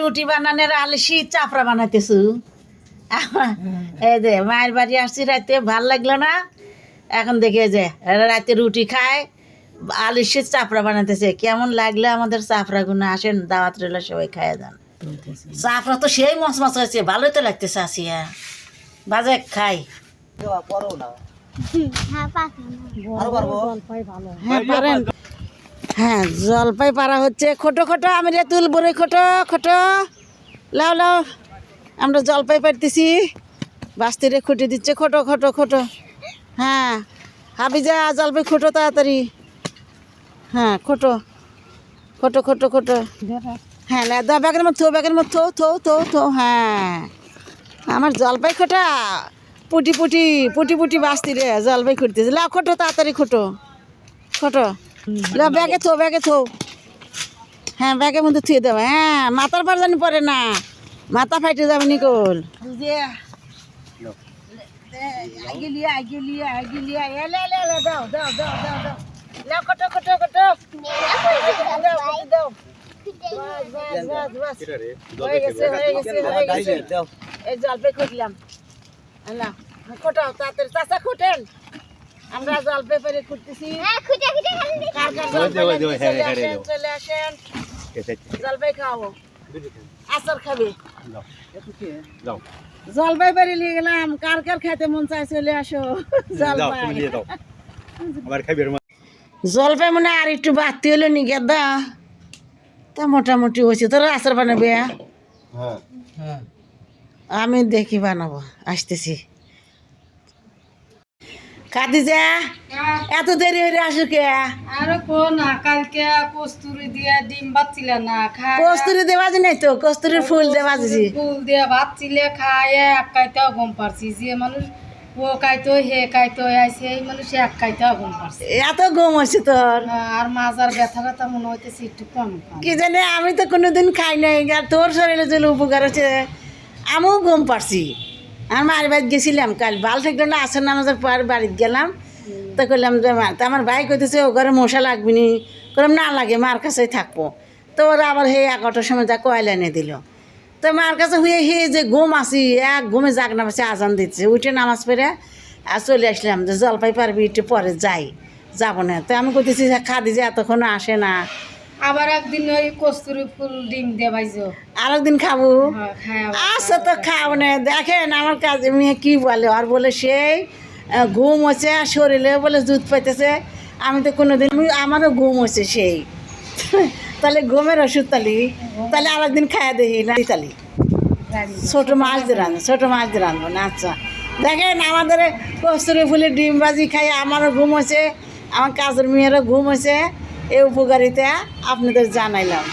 রুটি বানানোর আলসি চাপড়া বানাইতেছু। এই যে মায়ের বাড়ি আসছি রাতে ভালো লাগল না? এখন দেখে যে রাতে রুটি খায় আলসি চাপড়া বানাইতেছে। কেমন লাগল আমাদের চাপড়া গুলো আসেন দাওয়াত রইল সবাই খায় যান। চাপড়া তো সেই মচ মচ হয়েছে ভালোই তো লাগতেছে আসিয়া। বাজে খাই। হ্যাঁ পারেন। হ্যাঁ জলপাই পাড়া হচ্ছে খোটো খোটো, আমি রে তুল বড়ই খোটো খোটো। লাও লাও, আমরা জলপাই পাড়তেছি। বাস্তিরে খুঁটে দিচ্ছে খোটো খোটো খোটো। হ্যাঁ হাবি যা, জলপাই খোটো তাড়াতাড়ি। হ্যাঁ খোটো খোটো খোটো খোটো। হ্যাঁ না দা, ব্যাগের মধ্যে থো, ব্যাগের মধ্যে থো থো থো থো হ্যাঁ। আমার জলপাই খোটা, পুটি পুটি পুটি পুটি বাস্তি রে, জলপাই খুঁটতেছে। লাও, খোটো, তাড়াতাড়ি খোটো খোটো। লাও ব্যাগে থো ব্যাগে থো। হ্যাঁ ব্যাগের মধ্যে থুয়ে দেবো হ্যাঁ মাথার পর জানি পরে না। মাথা ফাইটে যাবে নিকল। হয়ে হয়ে হয়ে জলপাই খুঁটলাম আল্লাহ খোটাও তাড়াতাড়ি চাচা খুঁটেন। আমরা জলপাই পেরে খুঁটতেছি কার কার জলপাই চলে আসেন। জলপাই খাওয়াবো। আচার খাবে। জলপাই বাড়ি নিয়ে গেলাম কার কার খাইতে মন চাই চলে আসো। জলপাই জলপাই মনে আর একটু বাড়তি হলো নি গেদা। তা মোটামুটি হয়েছে। তোরা আচার বানাবে আমি দেখি বানাবো। আসতেছি। খাদিজা এত দেরি হয়ে আসো কে? আরে কো না কালকে কস্তুরি দিয়া ডিম বাচ্চিলে না খায়। কস্তুরি দেওয়া যায় নাই তো? কস্তুরির ফুল দেওয়া দিছি ফুল দিয়া বাচ্চিলে খায় এক কাইতেও গম পারছি। যে মানুষ ও কাইতো হে কাইতো আইছে এই মানুষ এক কাইতেও গম পারছে। এত গম হয়েছে তোর। আর মাজার ব্যথা ব্যথা মনে হইতেছে একটু কম কি জানি আমি তো কোনোদিন খাই নাই। আর তোর শরীরে যে উপকার আছে আমিও গম পারছি। আর মার বাড়ি গেছিলাম কাল। ভালো থাকল না, আসর নামাজের পর বাড়িতে গেলাম। তো করলাম যে মা, তা আমার ভাই কইতেছে, ও ঘরে মশা লাগবে নি। করলাম না লাগে, মার কাছেই থাকব। তো ওরা আবার হে এগারোটার সময় যা কয়লা এনে দিল। তো মার কাছে হুয়ে হে যে ঘুম আসি, এক ঘুমে জাগ নামাছে আজান দিচ্ছে। উঠে নামাজ পড়ে আর চলে আসলাম যে জলপাই পারবি, একটু পরে যাই। যাব না। তো আমি কইতেছি খাদি যে এতক্ষণ আসে না। আবার একদিন ওই কস্তুরি ফুল ডিম দিয়ে বাইজো আরেকদিন খাব? হ্যাঁ, আচ্ছা তো খাও না। দেখেন আমার কাজে মেয়ে কি বলে আর বলে সেই ঘুম হচ্ছে আর শরীরে বলে দুধ পাইতেছে। আমি তো কোনোদিন আমি আমারও ঘুম হচ্ছে সেই। তাহলে ঘুমের ওষুধ তালি। তাহলে আর একদিন খাইয়া দেখি না তালি। ছোটো মাছ দিয়ে রাখব ছোটো মাছ দিয়ে রাখব না আচ্ছা। দেখেন আমাদের কস্তুরি ফুলের ডিম বাজি খাই আমারও ঘুম হচ্ছে আমার কাজের মেয়েরও ঘুম হচ্ছে। এই উপকারিতা আপনাদের জানাইলাম।